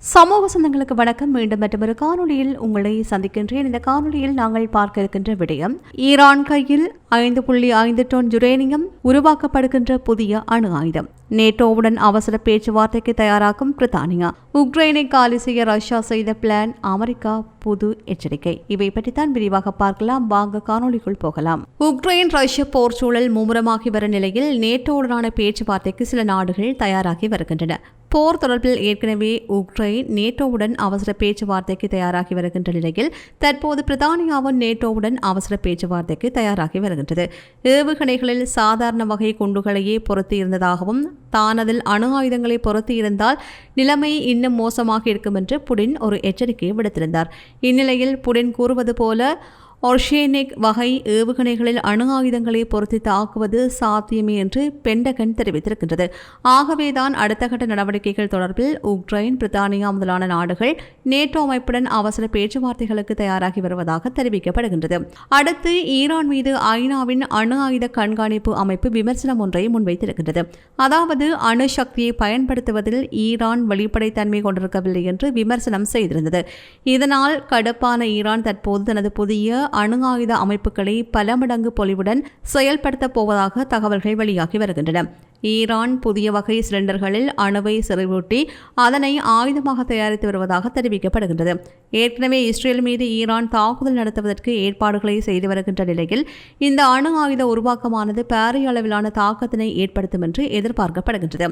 சமூக சொந்தங்களுக்கு வணக்கம். மீண்டும் மற்றொரு காணொலியில் உங்களை சந்திக்கின்றேன். இந்த காணொலியில் நாங்கள் பார்க்க இருக்கின்ற விடயம் ஈரான் கையில் ஐந்து புள்ளி ஐந்து டன் யுரேனியம் உருவாக்கப்படுகின்ற புதிய அணு ஆயுதம். நேட்டோவுடன் அவசர பேச்சுவார்த்தைக்கு தயாராகும் பிரித்தானியா. உக்ரைனை காலி செய்ய ரஷ்யா செய்த பிளான் அமெரிக்கா புது எச்சரிக்கை. இவை பற்றித்தான் விரிவாக பார்க்கலாம். வாங்க காணொளிக்குள் போகலாம். உக்ரைன் ரஷ்ய போர் சூழல் மும்முரமாகி வரும் நிலையில் நேட்டோவுடனான பேச்சுவார்த்தைக்கு சில நாடுகள் தயாராகி வருகின்றன. போர் தொடர்பில் ஏற்கனவே உக்ரைன் நேட்டோவுடன் அவசர பேச்சுவார்த்தைக்கு தயாராகி வருகின்ற நிலையில் தற்போது பிரித்தானியாவும் நேட்டோவுடன் அவசர பேச்சுவார்த்தைக்கு தயாராகி வருகின்றது. ஏவுகணைகளில் சாதாரண வகை குண்டுகளையே பொருத்தி இருந்ததாகவும் தான் அதில் அணு ஆயுதங்களை பொருத்தி இருந்தால் நிலைமை இன்னும் மோசமாக இருக்கும் என்று புடின் ஒரு எச்சரிக்கையை விடுத்திருந்தார். இந்நிலையில் புடின் கூறுவது போல ஒர்ஷேனிக் வகை ஏவுகணைகளில் அணு ஆயுதங்களை பொருத்தி தாக்குவது சாத்தியமே என்று பெண்டகன் தெரிவித்திருக்கின்றது. ஆகவேதான் அடுத்த கட்ட நடவடிக்கைகள் தொடர்பில் உக்ரைன் பிரித்தானியா முதலான நாடுகள் நேட்டோ அமைப்புடன் அவசர பேச்சுவார்த்தைகளுக்கு தயாராகி வருவதாக தெரிவிக்கப்படுகின்றது. அடுத்து ஈரான் மீது ஐநாவின் அணு ஆயுத கண்காணிப்பு அமைப்பு விமர்சனம் ஒன்றை முன்வைத்திருக்கின்றது. அதாவது அணு சக்தியை பயன்படுத்துவதில் ஈரான் வெளிப்படைத்தன்மை கொண்டிருக்கவில்லை என்று விமர்சனம் செய்திருந்தது. இதனால் கடுப்பான ஈரான் தற்போது தனது புதிய அணு ஆயுத அமைப்புகளை பல மடங்கு பொலிவுடன் செயல்படுத்தப் போவதாக தகவல்கள் வெளியாகி வருகின்றன. ஈரான் புதிய வகை சிலிண்டர்களில் அணுவை செறிவூட்டி அதனை ஆயுதமாக தயாரித்து வருவதாக தெரிவிக்கப்படுகின்றது. ஏற்கனவே இஸ்ரேல் மீது ஈரான் தாக்குதல் நடத்துவதற்கு ஏற்பாடுகளை செய்து வருகின்ற நிலையில் இந்த அணு ஆயுத உருவாக்கமானது பாரிய அளவிலான தாக்கத்தினை ஏற்படுத்தும் என்று எதிர்பார்க்கப்படுகின்றது.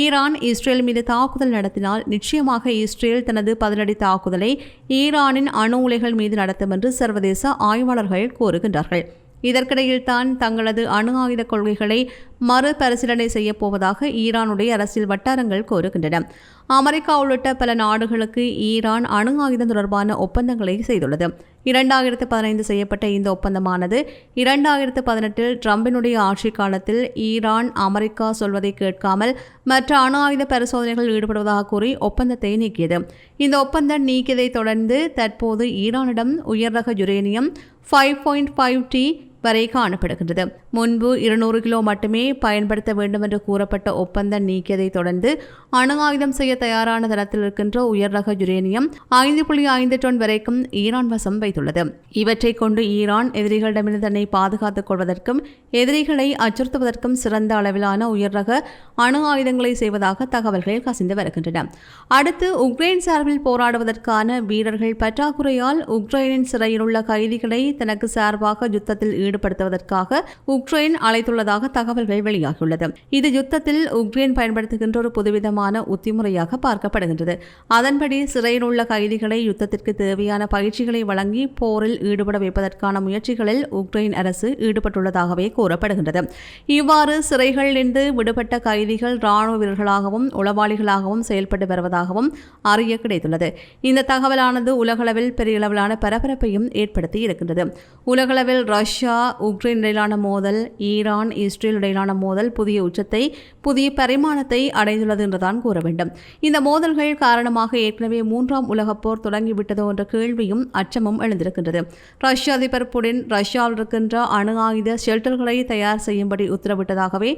ஈரான் இஸ்ரேல் மீது தாக்குதல் நடத்தினால் நிச்சயமாக இஸ்ரேல் தனது பதிலடி தாக்குதலை ஈரானின் அணு உலைகள் மீது நடத்தும் என்று சர்வதேச ஆய்வாளர்கள் கூறுகின்றார்கள். இதற்கிடையில் தான் தங்களது அணு ஆயுத கொள்கைகளை மறுபரிசீலனை செய்யப்போவதாக ஈரானுடைய அரசியல் வட்டாரங்கள் கூறுகின்றன. அமெரிக்கா உள்ளிட்ட பல நாடுகளுக்கு ஈரான் அணு ஆயுதம் தொடர்பான ஒப்பந்தங்களை செய்துள்ளது. இரண்டாயிரத்து பதினைந்து செய்யப்பட்ட இந்த ஒப்பந்தமானது இரண்டாயிரத்து பதினெட்டில் ட்ரம்பினுடைய ஆட்சி காலத்தில் ஈரான் அமெரிக்கா சொல்வதை கேட்காமல் மற்ற அணு ஆயுத பரிசோதனைகள் ஈடுபடுவதாக கூறி ஒப்பந்தத்தை நீக்கியது. இந்த ஒப்பந்தம் நீக்கியதை தொடர்ந்து தற்போது ஈரானிடம் உயர் ரக யுரேனியம் ஃபைவ் பாயிண்ட் ஃபைவ் டி வரை காணப்படுகின்றது. முன்பு இருநூறு கிலோ மட்டுமே பயன்படுத்த வேண்டும் என்று கூறப்பட்ட ஒப்பந்தம் நீக்கியதை தொடர்ந்து அணு ஆயுதம் செய்ய தயாரான தரத்தில் இருக்கின்ற உயர் ரக யுரேனியம் ஐந்து புள்ளி ஐந்து டன் வரைக்கும் ஈரான் வசம் வைத்துள்ளது. இவற்றை கொண்டு ஈரான் எதிரிகளிடமிருந்து தன்னை பாதுகாத்துக் கொள்வதற்கும் எதிரிகளை அச்சுறுத்துவதற்கும் சிறந்த அளவிலான உயர் ரக அணு ஆயுதங்களை செய்வதாக தகவல்கள் கசிந்து வருகின்றன. அடுத்து உக்ரைன் சார்பில் போராடுவதற்கான வீரர்கள் பற்றாக்குறையால் உக்ரைனின் சிறையில் உள்ள கைதிகளை தனக்கு சார்பாக யுத்தத்தில் ஈடுபடுத்துவதற்காக உக்ரைன் அழைத்துள்ளதாக தகவல்கள் வெளியாகியுள்ளது. இது யுத்தத்தில் உக்ரைன் பயன்படுத்துகின்ற ஒரு புதுவிதமான உத்திமுறையாக பார்க்கப்படுகின்றது. அதன்படி சிறையில் உள்ள கைதிகளை யுத்தத்திற்கு தேவையான பயிற்சிகளை வழங்கி போரில் ஈடுபட வைப்பதற்கான முயற்சிகளில் உக்ரைன் அரசு ஈடுபட்டுள்ளதாகவே கூறப்படுகின்றது. இவ்வாறு சிறைகளிலிருந்து விடுபட்ட கைதிகள் ராணுவ வீரர்களாகவும் உளவாளிகளாகவும் செயல்பட்டு வருவதாகவும் அறிய கிடைத்துள்ளது. இந்த தகவலானது உலகளவில் பெரிய அளவிலான பரபரப்பையும் ஏற்படுத்தி இருக்கின்றது. உலகளவில் ரஷ்யா உக்ரைன் இடையிலான மோதல் ஈரான் இஸ்ரேல் இடையிலான மோதல் புதிய உச்சத்தை புதிய பரிமாணத்தை அடைந்துள்ளது என்றுதான் கூற வேண்டும். இந்த மோதல்கள் காரணமாக ஏற்கனவே மூன்றாம் உலகப் போர் தொடங்கிவிட்டதோ என்ற கேள்வியும் அச்சமும் எழுந்திருக்கின்றது. ரஷ்ய அதிபர் புடின் ரஷ்யாவில் இருக்கின்ற அணு ஆயுத ஷெல்டர்களை தயார் செய்யும்படி உத்தரவிட்டதாகவே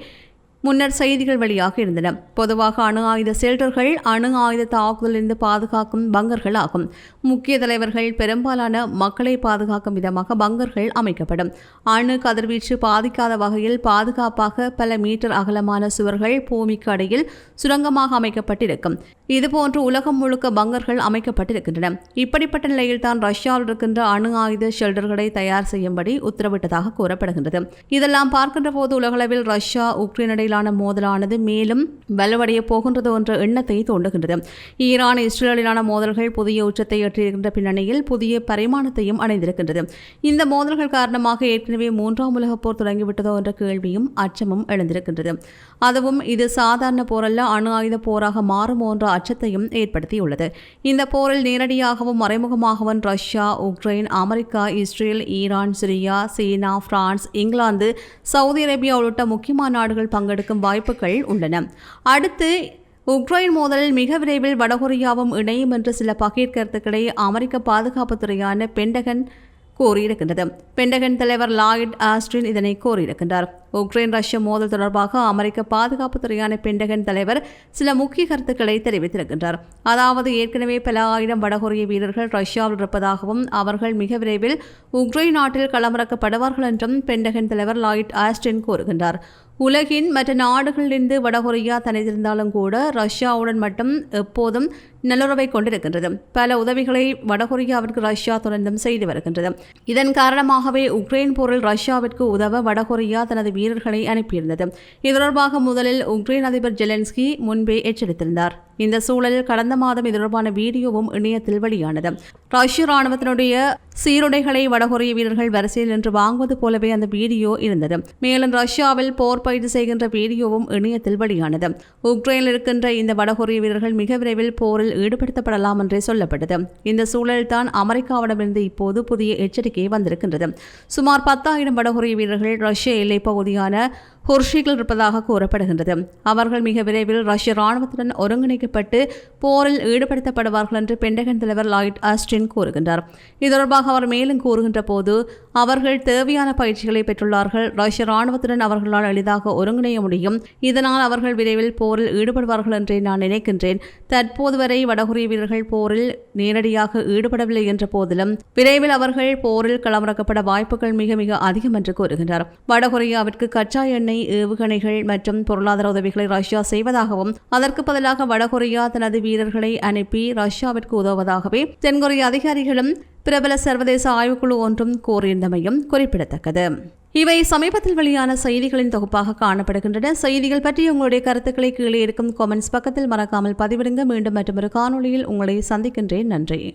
முன்னர் செய்திகள் வெளியாக இருந்தன. பொதுவாக அணு ஆயுத செல்டர்கள் அணு ஆயுத தாக்குதலிருந்து பாதுகாக்கும் பங்கர்கள் ஆகும் முக்கிய தலைவர்கள் பெரும்பாலான மக்களை பாதுகாக்கும் விதமாக பங்கர்கள் அமைக்கப்படும். அணு கதிர்வீச்சு பாதிக்காத வகையில் பாதுகாப்பாக பல மீட்டர் அகலமான சுவர்கள் பூமிக்கு அடையில் சுரங்கமாக அமைக்கப்பட்டிருக்கும். இதுபோன்று உலகம் முழுக்க பங்கர்கள் அமைக்கப்பட்டிருக்கின்றன. இப்படிப்பட்ட நிலையில் தான் ரஷ்யாவில் இருக்கின்ற அணு ஆயுத ஷெல்டர்களை தயார் செய்யும்படி உத்தரவிட்டதாக கூறப்படுகின்றது. இதெல்லாம் பார்க்கின்ற போது உலகளவில் ரஷ்யா உக்ரைன் இடையிலான மோதலானது மேலும் வலுவடைய போகின்றது என்ற எண்ணத்தை தோன்றுகின்றது ஈரான் இஸ்ரேலிலான மோதல்கள் புதிய உச்சத்தை எட்டியிருக்கின்ற பின்னணியில் புதிய பரிமாணத்தையும் அடைந்திருக்கின்றது. இந்த மோதல்கள் காரணமாக ஏற்கனவே மூன்றாம் உலகப் போர் தொடங்கிவிட்டதோ என்ற கேள்வியும் அச்சமும் எழுந்திருக்கின்றது. அதுவும் இது சாதாரண போரல்ல அணு ஆயுத போராக மாறுமோ என்ற அச்சத்தையும் ஏற்படுத்தியுள்ளது. இந்த போரில் நேரடியாகவும் மறைமுகமாகவும் Russia Ukraine America Israel Iran Syria China France England Saudi Arabia உள்ளிட்ட முக்கியமான நாடுகள் பங்கெடுக்கும் வாய்ப்புகள் உள்ளன. அடுத்து உக்ரைன் மோதலில் மிக விரைவில் வடகொரியாவும் இணையும் என்று சில பகிர்கருத்துக்களை அமெரிக்க பாதுகாப்புத்துறையான பென்டகன் கூறியிருக்கின்றது பெண்டகன் தலைவர் லாய்ட் ஆஸ்டின் இதனை கூறியிருக்கின்றார் உக்ரைன் ரஷ்ய மோதல் தொடர்பாக அமெரிக்க பாதுகாப்புத்துறையான பெண்டகன் தலைவர் சில முக்கிய கருத்துக்களை தெரிவித்திருக்கின்றார். அதாவது ஏற்கனவே பல ஆயிரம் வடகொரிய வீரர்கள் ரஷ்யாவில் இருப்பதாகவும் அவர்கள் மிக விரைவில் உக்ரைன் நாட்டில் களமிறக்கப்படுவார்கள் என்றும் பெண்டகன் தலைவர் லாய்ட் ஆஸ்டின் கூறுகின்றார். உலகின் மற்ற நாடுகளிலிருந்து வடகொரியா தனித்திருந்தாலும் கூட ரஷ்யாவுடன் மட்டும் எப்போதும் நல்லுறவை கொண்டிருக்கின்றது. பல உதவிகளை வடகொரியாவிற்கு ரஷ்யா தொடர்ந்தும் செய்து வருகின்றது. இதன் காரணமாகவே உக்ரைன் போரில் ரஷ்யாவிற்கு உதவ வடகொரியா தனது வீரர்களை அனுப்பியிருந்தது. இது தொடர்பாக முதலில் உக்ரைன் அதிபர் ஜெலன்ஸ்கி முன்பே எச்சரித்திருந்தார். இந்த சூழலில் கடந்த மாதம் இது தொடர்பான வீடியோவும் இணையத்தில் வெளியானது. ரஷ்ய ராணுவத்தினுடைய சீருடைகளை வடகொரிய வீரர்கள் வரிசையில் நின்று வாங்குவது போலவே அந்த வீடியோ இருந்தது. மேலும் ரஷ்யாவில் போர் பயிற்சி செய்கின்ற வீடியோவும் இணையத்தில் வெளியானது. உக்ரைனில் இருக்கின்ற இந்த வடகொரிய வீரர்கள் மிக விரைவில் போரில் ஈடுபடுத்தப்படலாம் என்றே சொல்லப்பட்டது. இந்த சூழல்தான் அமெரிக்காவிடமிருந்து இப்போது புதிய எச்சரிக்கை வந்திருக்கின்றது. சுமார் பத்தாயிரம் வடகொரிய வீரர்கள் ரஷ்ய எல்லைப் பகுதியான ஹுர்ஷிகள் இருப்பதாக கூறப்படுகின்றது. அவர்கள் மிக விரைவில் ரஷ்ய ராணுவத்துடன் ஒருங்கிணைக்கப்பட்டு போரில் ஈடுபடுத்தப்படுவார்கள் என்று பெண்டகன் தலைவர் லாய்ட் ஆஸ்டின் கூறுகின்றார். இது தொடர்பாக அவர் மேலும் கூறுகின்ற போது அவர்கள் தேவையான பயிற்சிகளை பெற்றுள்ளார்கள். ரஷ்ய ராணுவத்துடன் அவர்களால் எளிதாக ஒருங்கிணைய முடியும். இதனால் அவர்கள் விரைவில் போரில் ஈடுபடுவார்கள் என்றே நான் நினைக்கின்றேன். தற்போது வரை வடகொரிய வீரர்கள் போரில் நேரடியாக ஈடுபடவில்லை என்ற போதிலும் விரைவில் அவர்கள் போரில் களமிறக்கப்பட வாய்ப்புகள் மிக மிக அதிகம் என்று கூறுகின்றார். வடகொரியாவிற்கு கச்சா எண்ணெய் ஏவுகணைகள் மற்றும் பொருளாதார உதவிகளை ரஷ்யா செய்வதாகவும் அதற்கு பதிலாக வடகொரியா தனது வீரர்களை அனுப்பி ரஷ்யாவிற்கு உதவுவதாகவே தென்கொரிய அதிகாரிகளும் பிரபல சர்வதேச ஆய்வுக்குழு ஒன்றும் கூறியிருந்தமையும் குறிப்பிடத்தக்கது. இவை சமீபத்தில் வெளியான செய்திகளின் தொகுப்பாக காணப்படுகின்றன. செய்திகள் பற்றி உங்களுடைய கருத்துக்களை கீழே இருக்கும் காமெண்ட்ஸ் பக்கத்தில் மறக்காமல் பதிவிடுங்க. மீண்டும் மற்றொரு காணொளியில் உங்களை சந்திக்கின்றேன். நன்றி.